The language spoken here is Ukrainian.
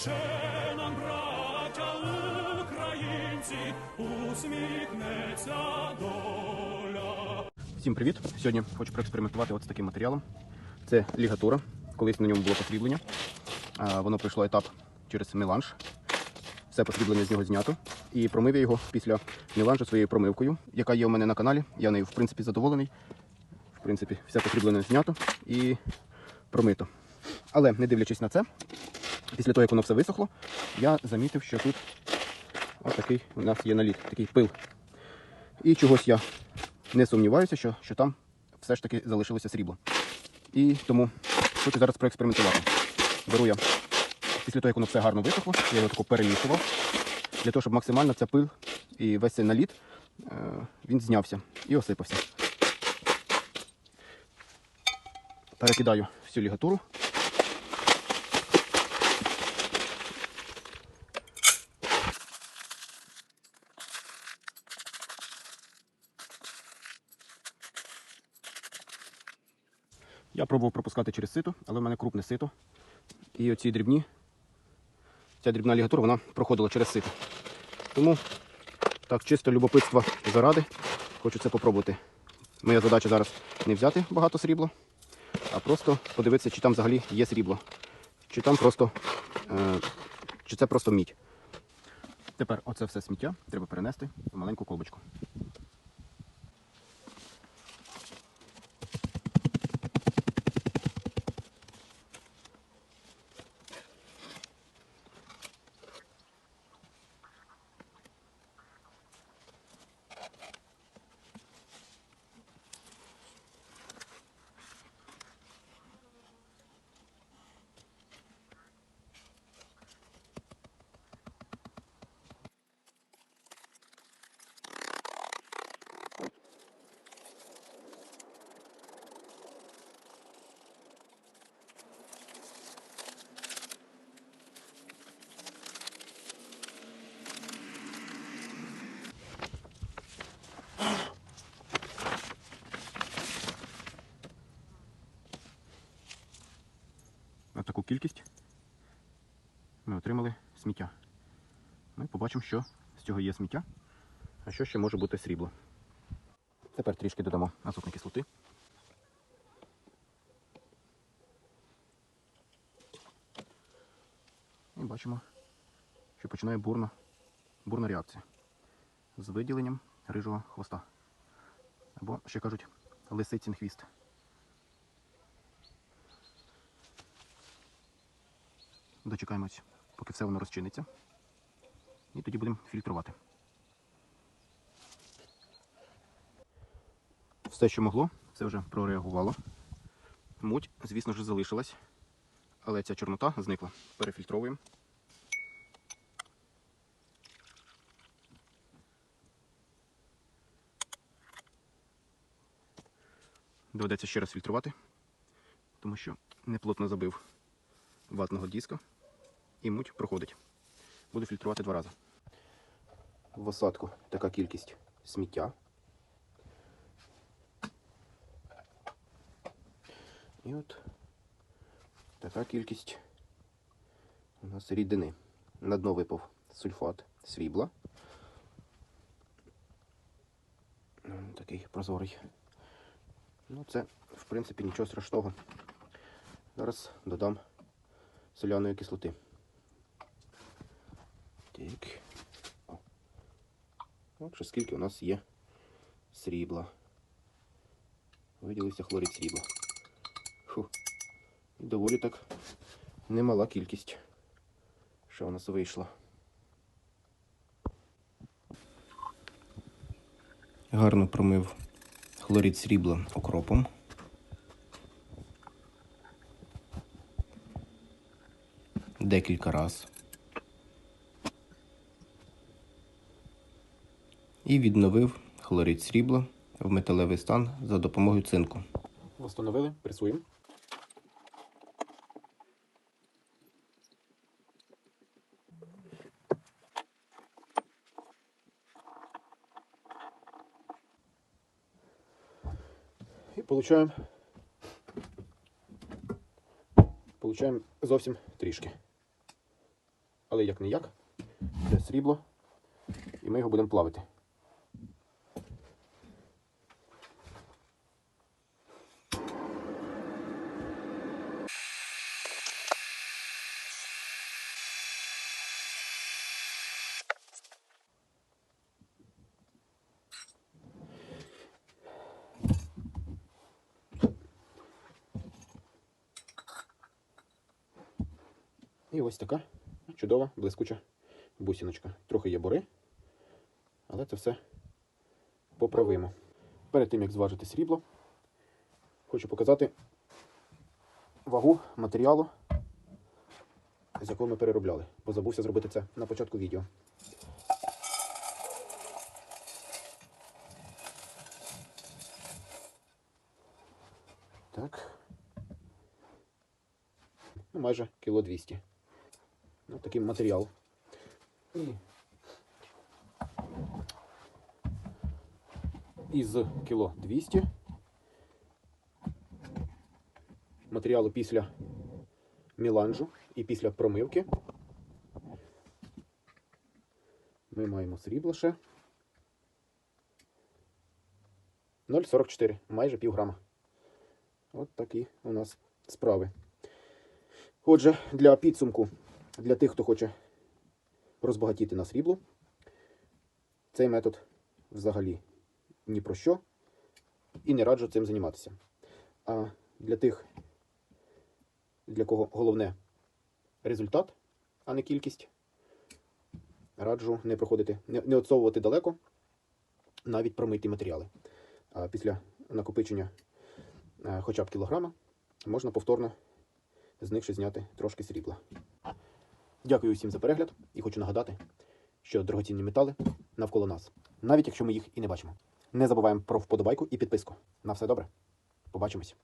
Ще нам, браття українці, усміхнеться доля. Всім привіт! Сьогодні хочу проекспериментувати от з таким матеріалом. Це лігатура. Колись на ньому було посріблення. Воно пройшло етап через меланж. Все посріблення з нього знято. І промив я його після меланжу своєю промивкою, яка є у мене на каналі. Я нею в принципі задоволений. В принципі, все посріблення знято і промито. Але не дивлячись на це, після того, як воно все висохло, я замітив, що тут ось такий у нас є наліт, такий пил. І чогось я не сумніваюся, що, що там все ж таки залишилося срібло. І тому хочу зараз проекспериментувати. Беру я після того, як воно все гарно висохло, я його тако перемішував, для того, щоб максимально ця пил і весь цей наліт е, він знявся і осипався. Перекидаю всю лігатуру. Я пробував пропускати через сито, але в мене крупне сито. І оці дрібні, ця дрібна лігатура, вона проходила через сито. Тому так, чисто любопитства заради, хочу це попробувати. Моя задача зараз не взяти багато срібла, а просто подивитися, чи там взагалі є срібло. Чи там просто, е, чи це просто мідь. Тепер оце все сміття треба перенести в маленьку колбочку. Таку кількість ми отримали сміття. Ми побачимо, що з цього є сміття, а що ще може бути срібло. Тепер трішки додамо азотної кислоти. І бачимо, що починає бурна, бурна реакція з виділенням рижого хвоста. Або, ще кажуть, лисицин хвіст. Дочекаємось, поки все воно розчиниться. І тоді будемо фільтрувати. Все, що могло, все вже прореагувало. Муть, звісно ж, залишилась. Але ця чорнота зникла. Перефільтровуємо. Доведеться ще раз фільтрувати, тому що неплотно забив ватного диска і муть проходить. Буду фільтрувати два рази. В осадку така кількість сміття. І от така кількість у нас рідини. На дно випав сульфат срібла. Такий прозорий. Ну, це, в принципі, нічого страшного. Зараз додам соляної кислоти. Так. Отже, скільки у нас є срібла. Виділився хлорид срібла. Фу. І доволі так немала кількість, що у нас вийшла. Гарно промив хлорид срібла окропом. декілька раз. І відновив хлорид срібла в металевий стан за допомогою цинку. Встановили, пресуємо. І получаємо получаємо зовсім трішки. але як не як. Це срібло. І ми його будемо плавити. І ось така чудова, блискуча бусіночка. Трохи є бори, але це все поправимо. Перед тим, як зважити срібло, хочу показати вагу матеріалу, з якого ми переробляли. Бо забувся зробити це на початку відео. Так. Ну, майже кіло 200. Ось такий матеріал. І із кіло 200 матеріалу після міланжу і після промивки ми маємо срібло ще 0,44, майже пів грама. От такі у нас справи. Отже, для підсумку, для тих, хто хоче розбагатіти на срібло, цей метод взагалі ні про що і не раджу цим займатися. А для тих, для кого головне результат, а не кількість, раджу не проходити, не, не отсовувати далеко навіть промиті матеріали. А після накопичення е, хоча б кілограма можна повторно з них ще зняти трошки срібла. Дякую всім за перегляд і хочу нагадати, що дорогоцінні метали навколо нас, навіть якщо ми їх і не бачимо. Не забуваємо про вподобайку і підписку. На все добре. Побачимось.